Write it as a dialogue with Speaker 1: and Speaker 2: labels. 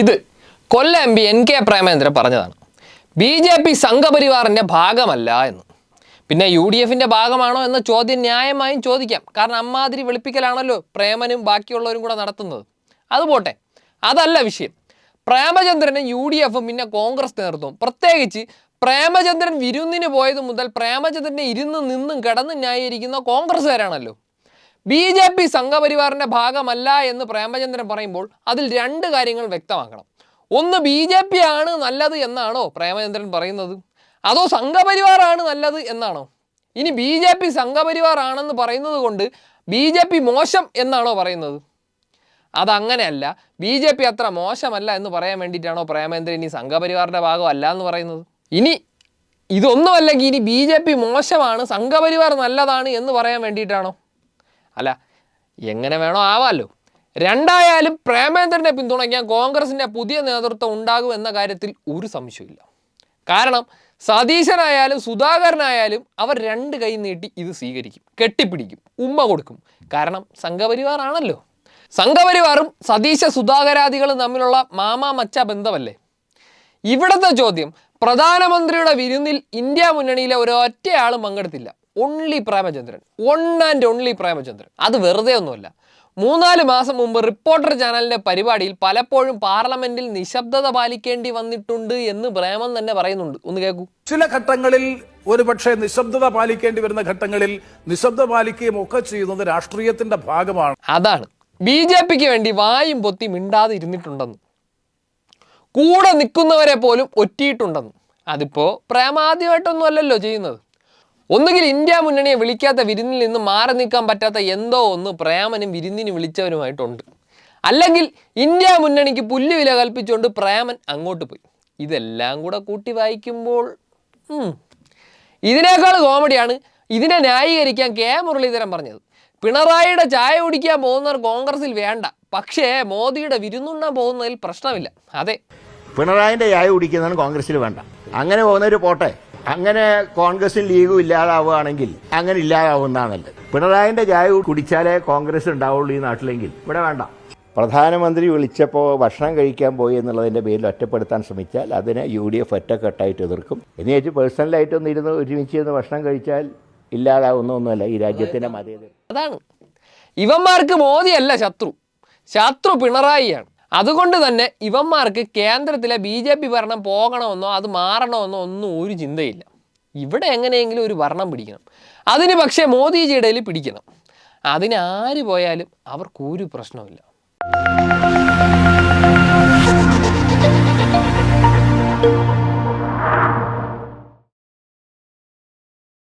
Speaker 1: ഇത് Kollam M P N K Premachandran പറഞ്ഞതാണ്. B J P സംഘപരിവാറിന്റെ ഭാഗമല്ല എന്ന്. പിന്നെ യു ഡി എഫിന്റെ ഭാഗമാണോ എന്ന ചോദ്യം ന്യായമായും ചോദിക്കാം. കാരണം അമ്മാതിരി വെളുപ്പിക്കലാണല്ലോ പ്രേമനും ബാക്കിയുള്ളവരും കൂടെ നടത്തുന്നത്. അത് പോട്ടെ. അതല്ല വിഷയം. പ്രേമചന്ദ്രനും യു ഡി എഫും പിന്നെ കോൺഗ്രസ് നേതൃത്വം പ്രത്യേകിച്ച് പ്രേമചന്ദ്രൻ വിരുന്നിന് പോയത് മുതൽ പ്രേമചന്ദ്രനെ ഇരുന്ന് നിന്നും കിടന്ന് ന്യായീകരിക്കുന്ന കോൺഗ്രസ്സുകാരാണല്ലോ. ബി ജെ പി സംഘപരിവാറിന്റെ ഭാഗമല്ല എന്ന് പ്രേമചന്ദ്രൻ പറയുമ്പോൾ അതിൽ രണ്ട് കാര്യങ്ങൾ വ്യക്തമാക്കണം. ഒന്ന് ബി ജെ പി ആണ് നല്ലത് എന്നാണോ പ്രേമചന്ദ്രൻ പറയുന്നത്? അതോ സംഘപരിവാറാണ് നല്ലത് എന്നാണോ? ഇനി ബി ജെ പി സംഘപരിവാർ ആണെന്ന് പറയുന്നത് കൊണ്ട് ബി ജെ പി മോശം എന്നാണോ പറയുന്നത്? അതങ്ങനെയല്ല ബി ജെ പി അത്ര മോശമല്ല എന്ന് പറയാൻ വേണ്ടിയിട്ടാണോ പ്രേമേന്ദ്രൻ ഇനി സംഘപരിവാറിന്റെ ഭാഗമല്ല എന്ന് പറയുന്നത്? ഇനി ഇതൊന്നുമല്ലെങ്കിൽ ഇനി ബി ജെ പി മോശമാണ് സംഘപരിവാർ നല്ലതാണ് എന്ന് പറയാൻ വേണ്ടിയിട്ടാണോ? അല്ല എങ്ങനെ വേണോ ആവാമല്ലോ രണ്ടായാലും പ്രേമേന്ദ്രനെ പിന്തുണയ്ക്കാൻ കോൺഗ്രസിന്റെ പുതിയ നേതൃത്വം ഉണ്ടാകും എന്ന കാര്യത്തിൽ ഒരു സംശയമില്ല കാരണം സതീശനായാലും സുധാകരനായാലും അവർ രണ്ട് കൈ നീട്ടി ഇത് സ്വീകരിക്കും കെട്ടിപ്പിടിക്കും ഉമ്മ കൊടുക്കും. കാരണം സംഘപരിവാറാണല്ലോ. സംഘപരിവാറും സതീശ സുധാകരാദികളും തമ്മിലുള്ള മാമാ മച്ച ബന്ധമല്ലേ? ഇവിടുത്തെ ചോദ്യം പ്രധാനമന്ത്രിയുടെ വിരുന്നിൽ ഇന്ത്യ മുന്നണിയിലെ ഒരൊറ്റയാളും പങ്കെടുത്തില്ല. Only Premachandran. One and only Premachandran. അത് വെറുതെ ഒന്നുമല്ല. മൂന്നാൽ മാസം മുമ്പ് റിപ്പോർട്ടർ ചാനലിന്റെ പരിപാടിയിൽ പലപ്പോഴും പാർലമെന്റിൽ നിശബ്ദത പാലിക്കേണ്ടി വന്നിട്ടുണ്ട് എന്ന് പ്രേമൻ തന്നെ പറയുന്നുണ്ട്. ഒന്ന് കേൾക്കൂ
Speaker 2: ചില ഘട്ടങ്ങളിൽ ഒരുപക്ഷെ നിശബ്ദത പാലിക്കേണ്ടി വരുന്ന ഘട്ടങ്ങളിൽ നിശബ്ദ പാലിക്കുകയും ഒക്കെ ചെയ്യുന്നത് രാഷ്ട്രീയത്തിന്റെ ഭാഗമാണ്.
Speaker 1: അതാണ്. ബി ജെ പിക്ക് വേണ്ടി വായും പൊത്തി മിണ്ടാതെ ഇരുന്നിട്ടുണ്ടെന്ന്. കൂടെ നിൽക്കുന്നവരെ പോലും ഒറ്റിയിട്ടുണ്ടെന്നും. അതിപ്പോ പ്രേമാദ്യമായിട്ടൊന്നും അല്ലല്ലോ ചെയ്യുന്നത്. ഒന്നുകിൽ ഇന്ത്യ മുന്നണിയെ വിളിക്കാത്ത വിരുന്നിൽ നിന്ന് മാറി നിൽക്കാൻ പറ്റാത്ത എന്തോ ഒന്ന് പ്രേമനും വിരുന്നിന് വിളിച്ചവരുമായിട്ടുണ്ട്. അല്ലെങ്കിൽ ഇന്ത്യ മുന്നണിക്ക് പുല്ലുവില കൽപ്പിച്ചുകൊണ്ട് പ്രേമൻ അങ്ങോട്ട് പോയി. ഇതെല്ലാം കൂടെ കൂട്ടി വായിക്കുമ്പോൾ ഇതിനേക്കാൾ കോമഡിയാണ് ഇതിനെ ന്യായീകരിക്കാൻ കെ മുരളീധരൻ പറഞ്ഞത്. പിണറായിയുടെ ചായ കുടിക്കാൻ പോകുന്നവർ കോൺഗ്രസിൽ വേണ്ട. പക്ഷേ മോദിയുടെ വിരുന്നുണ്ണാൻ പോകുന്നതിൽ പ്രശ്നമില്ല. അതെ.
Speaker 3: പിണറായിന്റെ ചായ കുടിക്കുന്നതാണ് കോൺഗ്രസിൽ വേണ്ട. അങ്ങനെ പോകുന്നവർ പോട്ടെ. അങ്ങനെ കോൺഗ്രസും ലീഗും ഇല്ലാതാവുകയാണെങ്കിൽ അങ്ങനെ ഇല്ലാതാവുന്നതാണ് നല്ലത്. പിണറായിന്റെ ചായ കുടിച്ചാലേ കോൺഗ്രസ് ഉണ്ടാവുള്ളൂ ഈ നാട്ടിലെങ്കിൽ. ഇവിടെ വേണ്ട. പ്രധാനമന്ത്രി വിളിച്ചപ്പോൾ ഭക്ഷണം കഴിക്കാൻ പോയി എന്നുള്ളതിന്റെ പേരിൽ ഒറ്റപ്പെടുത്താൻ ശ്രമിച്ചാൽ അതിനെ യു ഡി എഫ് ഒറ്റക്കെട്ടായിട്ട് എതിർക്കും. എന്ന് വെച്ച് പേഴ്സണലായിട്ടൊന്ന് ഇരുന്ന് ഒരുമിച്ച് ഇരുന്ന് ഭക്ഷണം കഴിച്ചാൽ ഇല്ലാതാവുന്ന ഒന്നുമല്ല ഈ രാജ്യത്തിന്റെ മതേതര
Speaker 1: അതാണ്. ഇവന്മാർക്ക് മോദിയല്ല ശത്രു. ശത്രു പിണറായിയാണ്. അതുകൊണ്ട് തന്നെ ഇവന്മാർക്ക് കേന്ദ്രത്തിലെ ബി ജെ പി ഭരണം പോകണമെന്നോ അത് മാറണമെന്നോ ഒന്നും ഒരു ചിന്തയില്ല. ഇവിടെ എങ്ങനെയെങ്കിലും ഒരു ഭരണം പിടിക്കണം. അതിന് പക്ഷേ മോദിജിയുടെ പിടിക്കണം. അതിനാര് പോയാലും അവർക്കൊരു പ്രശ്നമില്ല